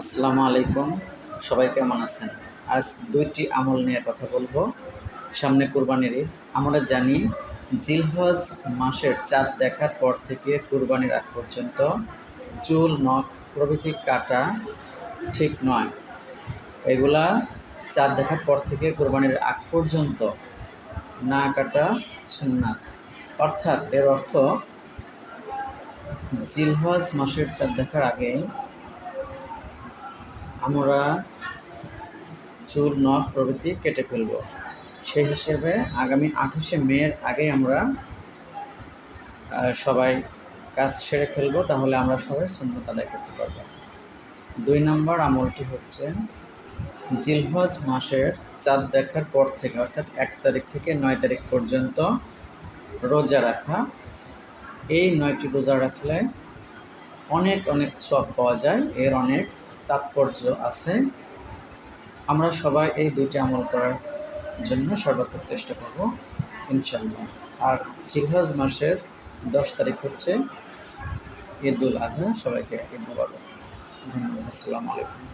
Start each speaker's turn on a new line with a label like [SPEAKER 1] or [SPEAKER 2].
[SPEAKER 1] আসসালামু আলাইকুম। সবাই কেমন আছেন? আজ দুইটি আমল নিয়ে কথা বলব। সামনে কুরবানির ঈদ। আমরা জানি, জিলহজ মাসের চাঁদ দেখার পর থেকে কুরবানির আগ পর্যন্ত চুল, নখ, প্রভৃতি কাটা ঠিক নয়। এগুলা চাঁদ দেখার পর থেকে কুরবানির আগ পর্যন্ত না কাটা সুন্নাত। অর্থাৎ এর অর্থ, জিলহজ মাসের চাঁদ দেখার আগেই আমরা চুল নখ প্রভৃতি কেটে ফেলব। সেই হিসেবে আগামী আঠাশে মের আগে আমরা সবাই কাজ সেরে ফেলব, তাহলে আমরা সবাই সুন্নত আদায় করতে পারব। দুই নম্বর আমলটি হচ্ছে, জিলহজ মাসের চাঁদ দেখার পর থেকে, অর্থাৎ এক তারিখ থেকে নয় তারিখ পর্যন্ত রোজা রাখা। এই নয়টি রোজা রাখলে অনেক অনেক সব পাওয়া যায়, এর অনেক তাৎপর্য আছে। আমরা সবাই এই দুইটি আমল করার জন্য সর্বাত্মক চেষ্টা করব ইনশাল্লাহ আর চিলহাজ মাসের দশ তারিখ হচ্ছে ঈদুল আজহা। সবাইকে ঈদ মুবারক। ধন্যবাদ। আসসালামু আলাইকুম।